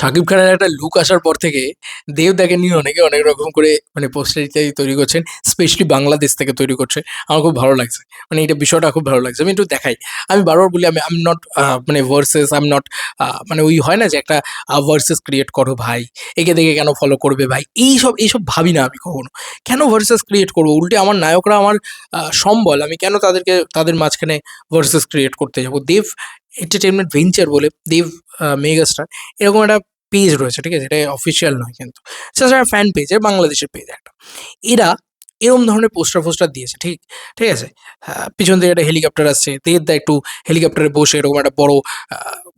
শাকিব খানের একটা লুক আসার পর থেকে দেব তাকে নিয়ে অনেকে অনেক রকম করে মানে পোস্টার ইত্যাদি তৈরি করছেন স্পেশালি বাংলাদেশ থেকে তৈরি করছে আমার খুব ভালো লাগছে। মানে এটা বিষয়টা খুব ভালো লাগছে। আমি একটু দেখাই। আমি বারবার বলি, আমি আম নট মানে ভার্সেস আম নট মানে ওই হয় না যে একটা ভার্সেস ক্রিয়েট করো ভাই। একে দেখে কেন ফলো করবে ভাই? এইসব এইসব ভাবি না আমি কখনো। কেন ভার্সেস ক্রিয়েট করব? উল্টে আমার নায়করা আমার সম্বল। আমি কেন তাদেরকে, তাদের মাঝখানে ভার্সেস ক্রিয়েট করতে যাব? দেব এন্টারটেনমেন্ট ভেঞ্চার বলে, দেব মেগাস্টার। এরকম একটা পেজ রয়েছে ঠিক আছে? এটা অফিসিয়াল নয় কিন্তু। সেটা ফ্যান পেজ বাংলাদেশের পেজ একটা। এরা এরকম ধরনের পোস্টার ফোস্টার দিয়েছে ঠিক? ঠিক আছে? হ্যাঁ, পিছন থেকে একটা হেলিকপ্টার আসছে দেবদা একটু হেলিকপ্টারে বসে এরকম একটা বড়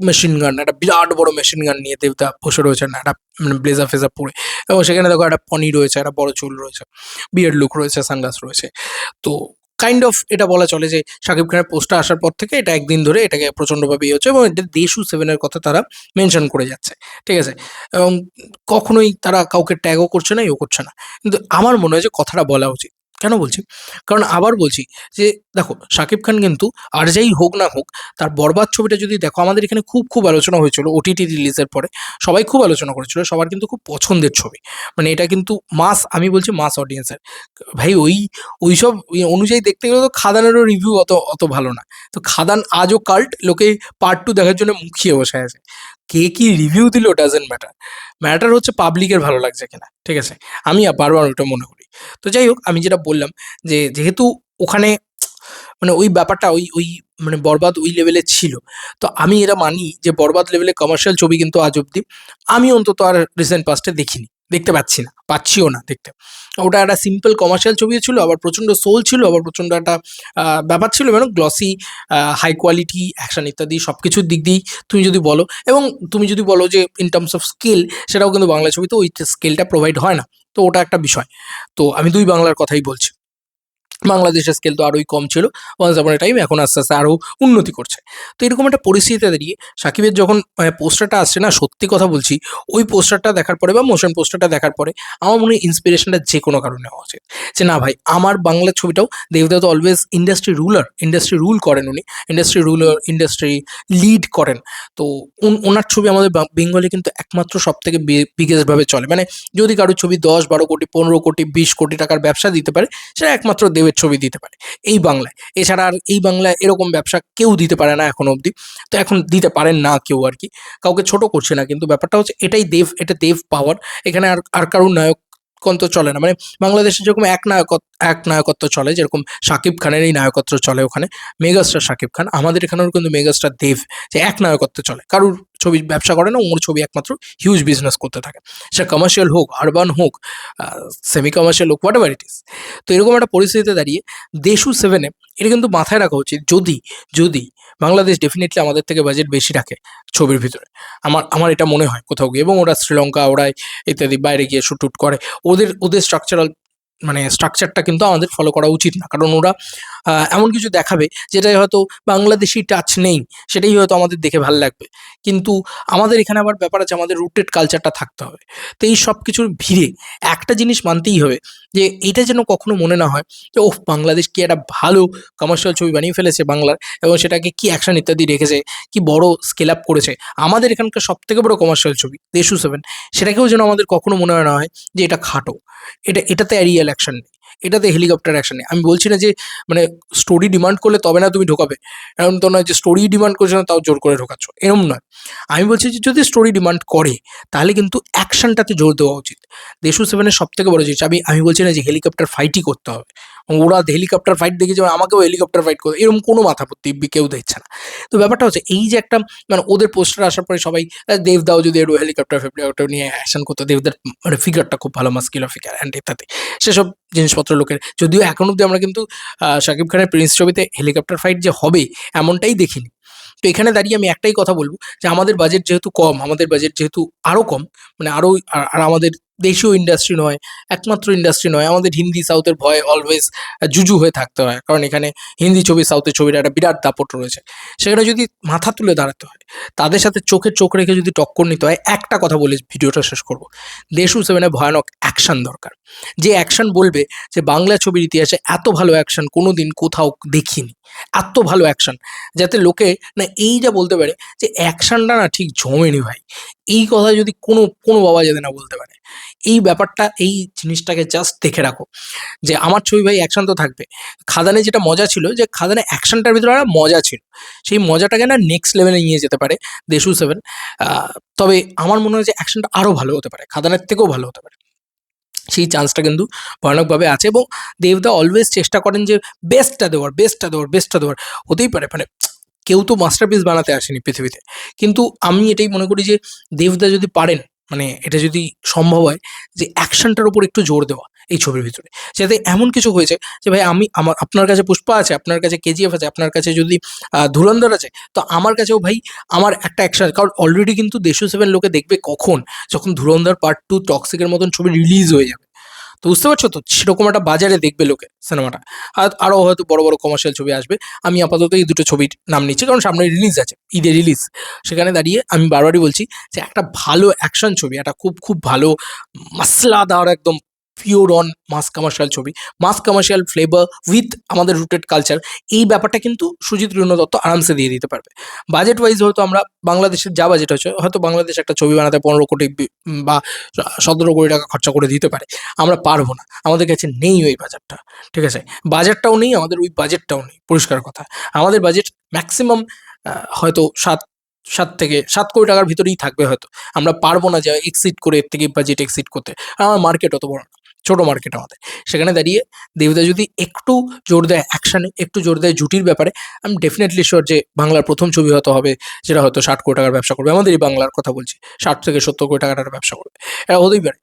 মেশিন গান একটা বিরাট বড় মেশিন গান নিয়ে দেবদা বসে রয়েছেন একটা মানে ব্লেজার ফেজার পরে। এবং সেখানে দেখো একটা পনি রয়েছে একটা বড় চুল রয়েছে বিয়ার্ড লুক রয়েছে সানগ্লাস রয়েছে। তো কাইন্ড অফ এটা বলা চলে যে শাকিব খানের পোস্টটা আসার পর থেকে এটা একদিন ধরে এটাকে প্রচণ্ডভাবে ইয়ে হচ্ছে এবং এটা দেশু সেভেনের কথা তারা মেনশন করে যাচ্ছে, ঠিক আছে? এবং কখনোই তারা কাউকে ট্যাগও করছে না ইও করছে না। কিন্তু আমার মনে হয় যে কথাটা বলা উচিত। কেন বলছি? কারণ আবার বলছি যে, দেখো, শাকিব খান কিন্তু আর যাই হোক না হোক, তার বরবাদ ছবিটা যদি দেখো, আমাদের এখানে খুব খুব আলোচনা হয়েছিল ওটিটি রিলিজের পরে। সবাই খুব আলোচনা করেছিল, সবার কিন্তু খুব পছন্দের ছবি। মানে এটা কিন্তু মাস আমি বলছি মাস অডিয়েন্সের ভাই, ওই ওই সব অনুযায়ী দেখতে গেলে তো খাদানেরও রিভিউ অত অত ভালো না। তো খাদান আজও কাল্ট লোকে পার্ট টু দেখার জন্য মুখিয়ে বসে আছে। কে কি রিভিউ দিল ডাজেন্ট ম্যাটার ম্যাটার হচ্ছে পাবলিকের ভালো লাগছে কিনা, ঠিক আছে? আমি বারবার ওটা মনে করি। তো যাই হোক, আমি যেটা বললাম যে যেহেতু ওখানে মানে ওই ব্যাপারটা ওই ওই মানে বরবাদ ওই লেভেলে ছিল, তো আমি এটা মানি যে বরবাদ লেভেলে কমার্শিয়াল ছবি কিন্তু আজ অব্দি আমি অন্তত আর রিসেন্ট পাস্টে দেখিনি, দেখতে পাচ্ছি না, পাচ্ছিও না দেখতে। ওটা একটা সিম্পল কমার্শিয়াল ছবি ছিল, আবার প্রচণ্ড সোল ছিল, আবার প্রচণ্ড একটা ব্যাপার ছিল মানে গ্লসি হাই কোয়ালিটি অ্যাকশন ইত্যাদি সব কিছুর দিক দিয়েই তুমি যদি বলো, এবং তুমি যদি বলো যে ইন টার্মস অফ স্কেল সেটাও কিন্তু বাংলা ছবিতে ওই স্কেলটা প্রোভাইড হয় না। তো ওটা একটা বিষয়। তো আমি দুই বাংলার কথাই বলছি। বাংলাদেশের স্কেল তো আরোই কম ছিল। ওয়ান্স আপন টাইম এখন আস্তে আস্তে আরও উন্নতি করছে। তো এরকম একটা পরিস্থিতিতে দাঁড়িয়ে সাকিবের যখন পোস্টারটা আসছে না, সত্যি কথা বলছি, ওই পোস্টারটা দেখার পরে বা মোশন পোস্টারটা দেখার পরে আমার মনে হয় ইন্সপিরেশনটা যে কোনো কারণে হওয়া উচিত। যে না ভাই, আমার বাংলা ছবিটাও দেবদা তো always industry ruler industry rule করেন উনি। ইন্ডাস্ট্রি রুলার ইন্ডাস্ট্রি লিড করেন। তো ওনার ছবি আমাদের বেঙ্গলে কিন্তু একমাত্র সব থেকে বিগেস্টভাবে চলে। মানে যদি কারোর ছবি দশ, বারো কোটি, পনেরো কোটি, বিশ কোটি টাকার ব্যবসা দিতে পারে, সেটা একমাত্র দেবের ছবি দিতে পারে। এই বাংলায়। এছাড়া আর এই বাংলায় এরকম ব্যবসা কেউ দিতে পারে না এখন অবধি। তো এখন দিতে পারেন না কেউ আর কি। কাউকে ছোট করছে না। কিন্তু ব্যাপারটা হচ্ছে এটাই দেব, এটা দেব পাওয়ার এখানে আর আর কারোর নায়ক তো চলে না। মানে বাংলাদেশে যেরকম এক নায়কত্ব এক নায়কত্ব চলে, যেরকম শাকিব খানের এই নায়কত্ব চলে ওখানে, মেগাস্টার শাকিব খান, আমাদের এখানেও কিন্তু মেগাস্টার দেব যে এক নায়কত্ব চলে। কারুর ছবি ব্যবসা করে না, ওর ছবি একমাত্র হিউজ বিজনেস করতে থাকে। সেটা কমার্শিয়াল হোক আরবান হোক সেমি কমার্শিয়াল হোক হোয়াট এভার ইট ইস তো এরকম একটা পরিস্থিতিতে দাঁড়িয়ে দেশু সেভেনে এটা কিন্তু মাথায় রাখা উচিত, যদি যদি বাংলাদেশ ডেফিনেটলি আমাদের থেকে বাজেট বেশি রাখে ছবির ভিতরে। আমার আমার এটা মনে হয় কোথাও গিয়ে। এবং ওরা শ্রীলঙ্কা, ওরা ইত্যাদি বাইরে গিয়ে শ্যুট করে। ওদের ওদের স্ট্রাকচারাল মানে স্ট্রাকচারটা কিন্তু আমাদের ফলো করা উচিত না। কারণ ওরা এমন কিছু দেখাবে যেটাই হয়তো বাংলাদেশি টাচ নেই, সেটাই হয়তো আমাদের দেখে ভালো লাগবে। কিন্তু আমাদের এখানে আবার ব্যাপার আছে, আমাদের রুটেড কালচারটা থাকতে হবে। তো এই সব কিছুর ভিড়ে একটা জিনিস মানতেই হবে যে, এটা যেন কখনো মনে না হয় যে, ওহ, বাংলাদেশ কি একটা ভালো কমার্শিয়াল ছবি বানিয়ে ফেলেছে বাংলার এবং সেটাকে কি অ্যাকশন ইত্যাদি রেখেছে, কি বড় স্কেল আপ করেছে। আমাদের এখানকার সব থেকে বড় কমার্শিয়াল ছবি দেশু সেভেন সেটাকেও যেন আমাদের কখনো মনে হয় না হয় যে, এটা খাটো। এটা, এটাতে রিয়েল অ্যাকশন নেই, এটাতে হেলিকপ্টার অ্যাকশন নেই। আমি বলছি না যে মানে স্টোরি ডিমান্ড করলে তবে না তুমি ঢোকাবে। এরকম তো নয় যে স্টোরি ডিমান্ড করছে না, তাও জোর করে ঢোকাচ্ছ। এরকম নয়। আমি বলছি যে যদি স্টোরি ডিমান্ড করে, তাহলে কিন্তু অ্যাকশনটাতে জোর দেওয়া উচিত। দেশু সেভেনের সব থেকে বড় জিনিস, আমি আমি বলছি না যে হেলিকপ্টার ফাইটই করতে হবে। ওরা হেলিকপ্টার ফাইট দেখে যে আমাকেও হেলিকপ্টার ফাইট করতে এরকম কোনো মাথা পড়তে কেউ দেখছে না। তো ব্যাপারটা হচ্ছে, এই যে একটা মানে ওদের পোস্টার আসার পরে সবাই দেবদাও যদি একটু হেলিকপ্টার ফেলিকপ্টার নিয়ে অ্যাকশন করতো, দেবদার মানে ফিগারটা খুব ভালো মাস্কিউলার ফিগার অ্যান্ড ইত্যাদি। সেসব জিনিসপত্র লোকের, যদিও এখন অব্দি আমরা কিন্তু শাকিব খানের প্রিন্স ছবিতে হেলিকপ্টার ফাইট যে হবে, এমনটাই দেখিনি। তো এখানে দাঁড়িয়ে আমি একটাই কথা বলব, যে আমাদের বাজেট যেহেতু কম, আমাদের বাজেট যেহেতু আরও কম মানে আরও আর আমাদের দেশীয় ইন্ডাস্ট্রি নয়, একমাত্র ইন্ডাস্ট্রি নয়, আমাদের হিন্দি, সাউথের ভয় অলওয়েজ জুজু হয়ে থাকতে হয়। কারণ এখানে হিন্দি ছবি, সাউথের ছবির একটা বিরাট দাপট রয়েছে। সেখানে যদি মাথা তুলে দাঁড়াতে হয়, তাদের সাথে চোখে চোখ রেখে যদি টক্কর নিতে হয়, একটা কথা বলে ভিডিওটা শেষ করব। দেশু সেভেনে ভয়ানক অ্যাকশন দরকার। যে অ্যাকশন বলবে যে বাংলা ছবির ইতিহাসে এত ভালো অ্যাকশন কোনো দিন কোথাও দেখিনি। এত ভালো অ্যাকশন যাতে লোকে না এই যা বলতে পারে যে অ্যাকশনটা না ঠিক জমেনি ভাই। এই কথা যদি কোনো কোনো বাবা যাতে না বলতে পারে। এই ব্যাপারটা, এই জিনিসটাকে জাস্ট দেখে রাখো। যে আমার ছবি ভাই অ্যাকশন তো থাকবে। খাদানে যেটা মজা ছিল যে খাদানে অ্যাকশনটার ভিতরে একটা মজা ছিল। সেই মজাটাকে না নেক্সট লেভেলে নিয়ে যেতে পারে দেশু সেভেন তবে আমার মনে হয় যে অ্যাকশনটা আরও ভালো হতে পারে। খাদানের থেকেও ভালো হতে পারে। সেই চান্সটা কিন্তু ভয়ানকভাবে আছে এবং দেবদা অলওয়েজ চেষ্টা করেন যে বেস্টটা দেওয়ার বেস্টটা দেওয়ার বেস্টটা দেওয়ার। হতেই পারে মানে কেউ তো মাস্টারপিস বানাতে আসেনি পৃথিবীতে। কিন্তু আমি এটাই মনে করি যে দেবদা যদি পারেন মানে এটা যদি সম্ভব হয়, যে অ্যাকশনটার উপর একটু জোর দেওয়া। এই ছবির ভিতরে। যাতে এমন কিছু হয়েছে যে ভাই আমি আমার, আপনার কাছে পুষ্পা আছে, আপনার কাছে কেজিএফ আছে, আপনার কাছে যদি ধুরন্ধর আছে, তো আমার কাছেও ভাই আমার একটা অ্যাকশন কারণ অলরেডি কিন্তু দেশু সেভেন লোকে দেখবে কখন? যখন ধুরন্ধর পার্ট টু টক্সিকের মতন ছবি রিলিজ হয়ে যাবে। তো বুঝতে পারছ তো? সেরকম একটা বাজারে দেখবে লোকে সিনেমাটা আর আরও হয়তো বড় বড় কমার্শিয়াল ছবি আসবে। আমি আপাতত এই দুটো ছবির নাম নিচ্ছি, কারণ সামনে রিলিজ আছে, ঈদে রিলিজ সেখানে দাঁড়িয়ে আমি বারবারই বলছি যে একটা ভালো অ্যাকশন ছবি, একটা খুব খুব ভালো, মশলাদার একদম পিওর অন মাস কমার্শিয়াল ছবি মাস কমার্শিয়াল ফ্লেভার উইথ আমাদের রুটেড কালচার এই ব্যাপারটা কিন্তু সুজিত রুণ দত্ত আরামসে দিয়ে দিতে পারবে। বাজেট ওয়াইজ হয়তো আমরা বাংলাদেশের যা বাজেট হচ্ছে হয়তো বাংলাদেশ একটা ছবি বানাতে পনেরো কোটি বা সতেরো কোটি টাকা খরচা করে দিতে পারে, আমরা পারব না। আমাদের কাছে নেই ওই বাজারটা ঠিক আছে? বাজারটাও নেই, আমাদের ওই বাজেটটাও নেই, পরিষ্কার কথা। আমাদের বাজেট ম্যাক্সিমাম হয়তো সাত সাত থেকে সাত কোটি টাকার ভিতরেই থাকবে হয়তো। আমরা পারব না যে এক্সিট করে এর থেকে বাজেট এক্সিট করতে। আমার মার্কেট অত বড় না। ছোট মার্কেট আমাদের। সেখানে দাঁড়িয়ে দেবদা যদি একটু জোর দেয় অ্যাকশানে একটু জোর দেয় জুটির ব্যাপারে আমি ডেফিনেটলি শিওর যে বাংলার প্রথম ছবি হয়তো হবে, যেটা হয়তো ষাট কোটি টাকার ব্যবসা করবে। আমাদের এই বাংলার কথা বলছি, ষাট থেকে সত্তর কোটি টাকার ব্যবসা করবে। এটা হতেই পারে।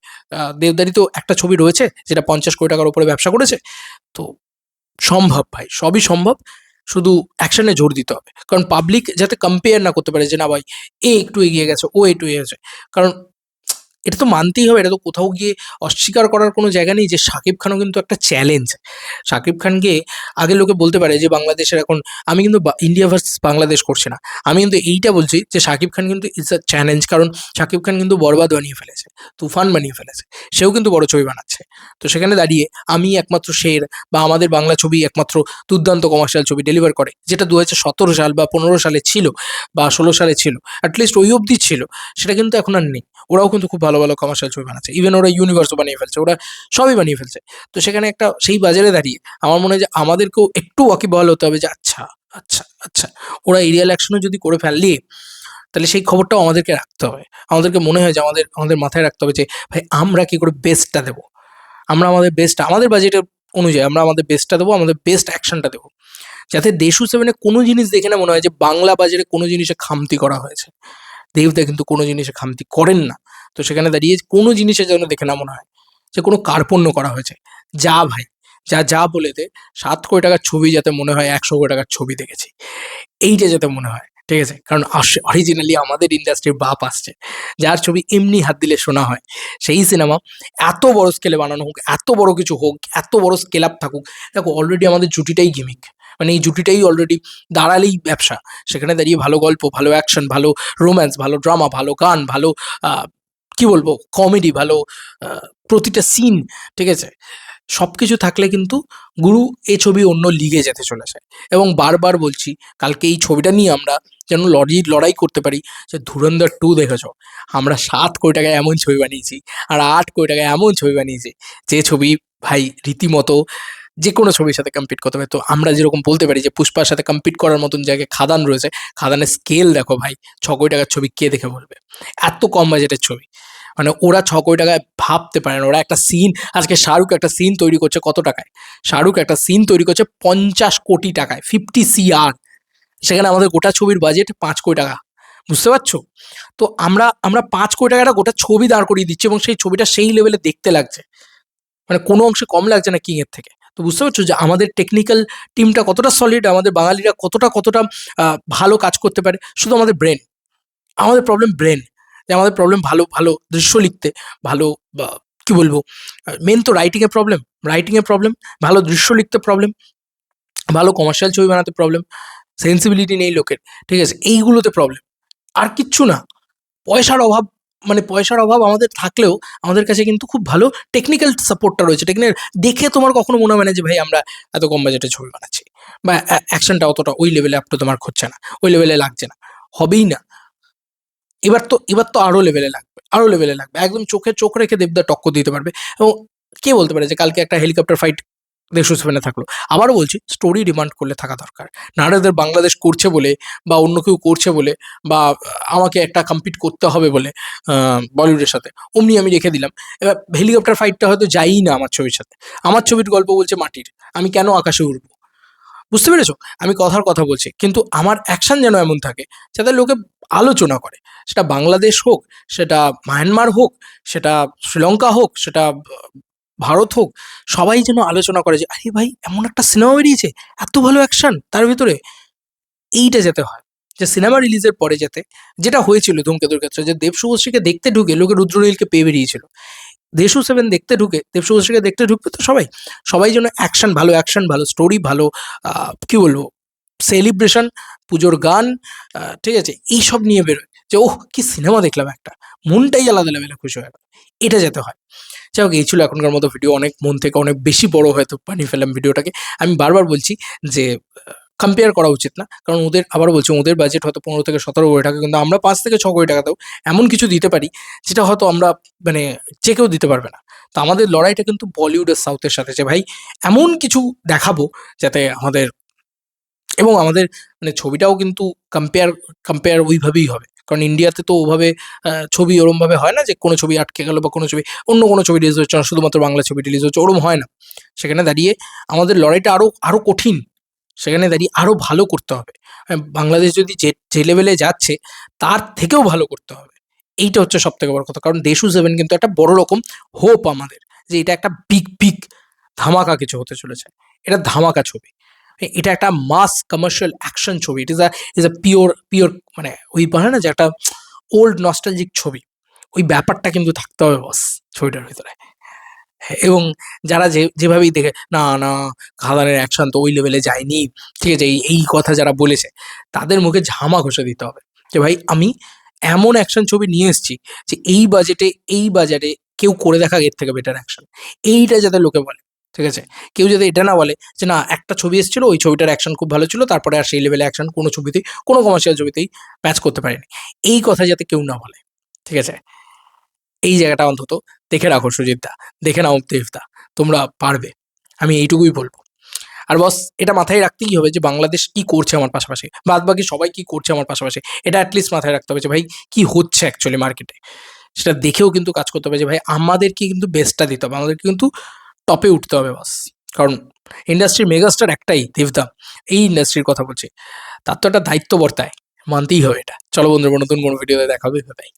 দেবদারি তো একটা ছবি রয়েছে, যেটা পঞ্চাশ কোটি টাকার উপরে ব্যবসা করেছে। তো সম্ভব ভাই, সবই সম্ভব। শুধু অ্যাকশনে জোর দিতে হবে। কারণ পাবলিক যাতে কম্পেয়ার না করতে পারে যে, না ভাই, এ একটু এগিয়ে গেছে, ও একটু এগিয়ে গেছে। কারণ এটা তো মানতেই হবে, এটা তো কোথাও গিয়ে অস্বীকার করার কোনো জায়গা নেই যে শাকিব খানও কিন্তু একটা চ্যালেঞ্জ শাকিব খানকে আগে লোকে বলতে পারে যে বাংলাদেশের এখন, আমি কিন্তু ইন্ডিয়া ভার্সেস বাংলাদেশ করছি না। আমি কিন্তু এইটা বলছি যে শাকিব খান কিন্তু ইটস আ চ্যালেঞ্জ কারণ শাকিব খান কিন্তু বরবাদ বানিয়ে ফেলেছে, তুফান বানিয়ে ফেলেছে, সেও কিন্তু বড় ছবি বানাচ্ছে। তো সেখানে দাঁড়িয়ে আমি একমাত্র শের বা আমাদের বাংলা ছবি একমাত্র দুর্দান্ত কমার্শিয়াল ছবি ডেলিভার করে, যেটা দু হাজার সতেরো সাল বা পনেরো সালে ছিল বা ষোলো সালে ছিল অ্যাটলিস্ট ওই অবধি ছিল, সেটা কিন্তু এখন আর নেই। ওরাও কিন্তু খুব ভালো ভালো কমার্শিয়াল ছবি বানাচ্ছে। ইভেন ওরা ইউনিভার্সও বানিয়ে ফেলছে, ওরা সবই বানিয়ে ফেলছে। তো সেখানে একটা সেই বাজারে দাঁড়িয়ে আমার মনে হয় যে আমাদেরকেও একটু ওয়াকিবহাল হতে হবে যে আচ্ছা আচ্ছা আচ্ছা ওরা এরিয়াল অ্যাকশনও যদি করে ফেললি তাহলে সেই খবরটাও আমাদেরকে রাখতে হবে। আমাদেরকে মনে হয় যে আমাদের আমাদের মাথায় রাখতে হবে যে, ভাই, আমরা কি করে বেস্টটা দেবো? আমরা আমাদের বেস্ট আমাদের বাজেটের অনুযায়ী আমরা আমাদের বেস্টটা দেবো, আমাদের বেস্ট অ্যাকশনটা দেবো। যাতে দেশু সেভেনে কোনো জিনিস দেখে না মনে হয় যে বাংলা বাজারে কোনো জিনিসে খামতি করা হয়েছে। দেবদা কিন্তু কোনো জিনিসে খামতি করেন না। তো সেখানে দাঁড়িয়ে কোনো জিনিসের যেন দেখে না মনে হয় যে কোনো কার্পণ্য করা হয়েছে। যা ভাই, যা যা বলে দে, সাত কোটি টাকার ছবি যাতে মনে হয়, একশো কোটি টাকার ছবি দেখেছি। এইটা যাতে মনে হয়, ঠিক আছে? কারণ অরিজিনালি আমাদের ইন্ডাস্ট্রির বাপ আসছে, যার ছবি এমনি হাত দিলে শোনা হয়। সেই সিনেমা এত বড় স্কেলে বানানো হোক, এত বড় কিছু হোক, এত বড় স্কেল আপ থাকুক, দেখো অলরেডি আমাদের জুটিটাই গিমিক মানে এই জুটিটাই অলরেডি দাঁড়ালেই ব্যবসা। সেখানে দাঁড়িয়ে ভালো গল্প, ভালো অ্যাকশন ভালো রোম্যান্স ভালো ড্রামা ভালো গান, ভালো কি বলব? কমেডি ভালো প্রতিটা সিন ঠিক আছে? সব কিছু থাকলে কিন্তু গুরু এই ছবি অন্য লিগে যেতে চলে চলেছে এবং বারবার বলছি, কালকে এই ছবিটা নিয়ে আমরা যেন লড়ি, লড়াই করতে পারি, যে ধুরন্ধর টু দেখেছ? আমরা সাত কোটি টাকায় এমন ছবি বানিয়েছি, আর আট কোটি টাকায় এমন ছবি বানিয়েছি, যে ছবি ভাই রীতিমতো যে কোনো ছবির সাথে কম্পিট করতে পারে। তো আমরা যেরকম বলতে পারি যে পুষ্পার সাথে কম্পিট করার মতন জায়গায় খাদান রয়েছে, খাদানের স্কেল দেখো ভাই, ছ কোটি টাকার ছবি কে দেখে বলবে? এত কম বাজেটের ছবি। মানে ওরা ছ কোটি টাকায় ভাবতে পারে না। ওরা একটা সিন আজকে শাহরুখ একটা সিন তৈরি করছে কত টাকায়? শাহরুখ একটা সিন তৈরি করছে পঞ্চাশ কোটি টাকায় ফিফটি সিআর সেখানে আমাদের গোটা ছবির বাজেট পাঁচ কোটি টাকা। বুঝতে পারছ? তো আমরা আমরা পাঁচ কোটি টাকাটা গোটা ছবি দাঁড় করিয়ে দিচ্ছি এবং সেই ছবিটা সেই লেভেলে দেখতে লাগছে। মানে কোনো অংশে কম লাগছে না কিংয়ের থেকে। তো বুঝতে পারছ যে আমাদের টেকনিক্যাল টিমটা কতটা সলিড আমাদের বাঙালিরা কতটা কতটা ভালো কাজ করতে পারে? শুধু আমাদের ব্রেন আমাদের প্রবলেম ব্রেন যে আমাদের প্রবলেম ভালো ভালো দৃশ্য লিখতে, ভালো বা কি বলব মেন তো রাইটিংয়ে প্রবলেম রাইটিংয়ে প্রবলেম ভালো দৃশ্য লিখতে প্রবলেম ভালো কমার্শিয়াল ছবি বানাতে প্রবলেম সেন্সিবিলিটি নেই লোকের, ঠিক আছে, এইগুলোতে প্রবলেম আর কিচ্ছু না, পয়সার অভাব মানে পয়সার অভাব আমাদের থাকলেও আমাদের কাছে কিন্তু খুব ভালো টেকনিক্যাল সাপোর্টটা রয়েছে টেকনিক্যাল দেখে তোমার কখনো মনে হয় না যে ভাই আমরা এত কম বাজেটে ছবি বানাচ্ছি, বা অ্যাকশনটা অতটা ওই লেভেলে আপ টু তোমার হচ্ছে না, ওই লেভেলে লাগছে না, হবেই না এবার তো এবার তো আরও লেভেলে লাগবে, আরও লেভেলে লাগবে। একদম চোখে চোখ রেখে দেবদা টক্কর দিতে পারবে। এবং কে বলতে পারে যে কালকে একটা হেলিকপ্টার ফাইট দেড়শো সেভেনে থাকল? আবারও বলছি স্টোরি ডিমান্ড করলে থাকা দরকার। নারাদের বাংলাদেশ করছে বলে বা অন্য কেউ করছে বলে বা আমাকে একটা কম্পিট করতে হবে বলে বলিউডের সাথে, অমনি আমি রেখে দিলাম। এবার হেলিকপ্টার ফাইটটা হয়তো যাই না আমার ছবির সাথে। আমার ছবির গল্প বলছে মাটির। আমি কেন আকাশে উড়বো? বুঝতে পেরেছ? আমি কথার কথা বলছি। কিন্তু আমার অ্যাকশন যেন এমন থাকে, যাতে লোকে আলোচনা করে। সেটা বাংলাদেশ হোক, সেটা মায়ানমার হোক, সেটা শ্রীলঙ্কা হোক, সেটা ভারত হোক, সবাই যেন আলোচনা করে যে, আরে ভাই, এমন একটা সিনেমা বেরিয়েছে, এত ভালো অ্যাকশন, তার ভিতরে এইটা যেতে হয়। যে সিনেমা রিলিজের পরে যেতে, যেটা হয়েছিল ধূমকেতুর ক্ষেত্রে, যে দেব শুভশ্রীকে দেখতে ঢুকে, লোকে রুদ্রনীলকে পেয়ে বেরিয়েছিল। দেশু সেভেন দেখতে ঢুকে দেব শুভশ্রীকে দেখতে ঢুকবে তো সবাই? সবাই যেন অ্যাকশন, ভালো অ্যাকশন, ভালো স্টোরি, ভালো কি বলব? সেলিব্রেশন পুজোর গান ঠিক আছে, এইসব নিয়ে বেরোয়। যে ওহ, কি সিনেমা দেখলাম একটা। মনটাই আলাদা লেভেলে খুশি হয়ে। গেল এটা যেতে হয়। যাই হোক, এই ছিল এখনকার মতো ভিডিও অনেক মন থেকে অনেক বেশি বড় হয়তো বানিয়ে ফেললাম ভিডিওটাকে। আমি বারবার বলছি যে কম্পেয়ার করা উচিত না। কারণ ওদের, আবার বলছি, ওদের বাজেট হয়তো পনেরো থেকে সতেরো কোটি টাকা, কিন্তু আমরা পাঁচ থেকে ছ কোটি টাকা টাকাতেও এমন কিছু দিতে পারি, যেটা হয়তো আমরা মানে যে কেউ দিতে পারবে না। তো আমাদের লড়াইটা কিন্তু বলিউড আর সাউথের সাথে। যে ভাই, এমন কিছু দেখাবো যাতে আমাদের এবং আমাদের মানে ছবিটাও কিন্তু কম্পেয়ার কম্পেয়ার ওইভাবেই হবে। কারণ ইন্ডিয়াতে তো ওভাবে ছবি ওরমভাবে হয় না যে কোনো ছবি আটকে গেল বা কোনো ছবি, অন্য কোনো ছবি রিলিজ হচ্ছে না, শুধুমাত্র বাংলা ছবি রিলিজ হচ্ছে, ওরম হয় না। সেখানে দাঁড়িয়ে আমাদের লড়াইটা আরও আরও কঠিন। সেখানে দাঁড়িয়ে আরও ভালো করতে হবে। বাংলাদেশ যদি যে যে লেভেলে যাচ্ছে, তার থেকেও ভালো করতে হবে। এইটা হচ্ছে সব থেকে বড় কথা। কারণ দেশু সেভেন কিন্তু একটা বড় রকম হোপ আমাদের, যে এটা একটা বিগ বিগ ধামাকা কিছু হতে চলেছে। এটা ধামাকা ছবি। এটা একটা মাস কমার্শিয়াল অ্যাকশন ছবি। It is a is a pure pure মানে ওই বলে না যে একটা ওল্ড নস্টালজিক ছবি। ওই ব্যাপারটা কিন্তু থাকতে হবে বস ছবিটার ভিতরে। এবং যারা যে, যেভাবেই দেখে, না না খাদানের অ্যাকশন তো ওই লেভেলে যায়নি। ঠিক আছে, এই কথা যারা বলেছে, তাদের মুখে ঝামা ঘষে দিতে হবে। যে ভাই, আমি এমন অ্যাকশন ছবি নিয়ে এসেছি যে এই বাজেটে এই বাজারে কেউ করে দেখা এর থেকে বেটার অ্যাকশন এইটা যাতে লোকে বলে। ঠিক আছে? কেউ যদি এটা না বলে যে না, একটা ছবি এসেছিল, ওই ছবিটার অ্যাকশন খুব ভালো ছিল, তারপরে আর সেই লেভেলে অ্যাকশন কোনো ছবিতেই, কোনো কমার্শিয়াল ছবিতেই ম্যাচ করতে পারেনি। এই কথা যাতে কেউ না বলে, ঠিক আছে? এই জায়গাটা অন্তত দেখে রাখো সুজিতদা দেখে নাও দেবদা তোমরা পারবে। আমি এইটুকুই বলব। আর বস এটা মাথায় রাখতেই হবে যে বাংলাদেশ কি করছে আমার পাশাপাশি? বাদ বাকি সবাই কি করছে আমার পাশাপাশি? এটা অ্যাটলিস্ট মাথায় রাখতে হবে যে ভাই, কি হচ্ছে অ্যাকচুয়ালি মার্কেটে সেটা দেখেও কিন্তু কাজ করতে হবে যে ভাই, আমাদেরকে কিন্তু বেস্টটা দিতে হবে, আমাদেরকে কিন্তু টপে উঠতে হবে, বাস। কারণ ইন্ডাস্ট্রির মেগাস্টার একটাই, দেবদা। এই ইন্ডাস্ট্রির কথা বলছে। তার তো একটা দায়িত্ব বর্তায়, মানতেই হবে এটা। চলো বন্ধুরা, নতুন কোনো ভিডিওতে দেখাবে বাই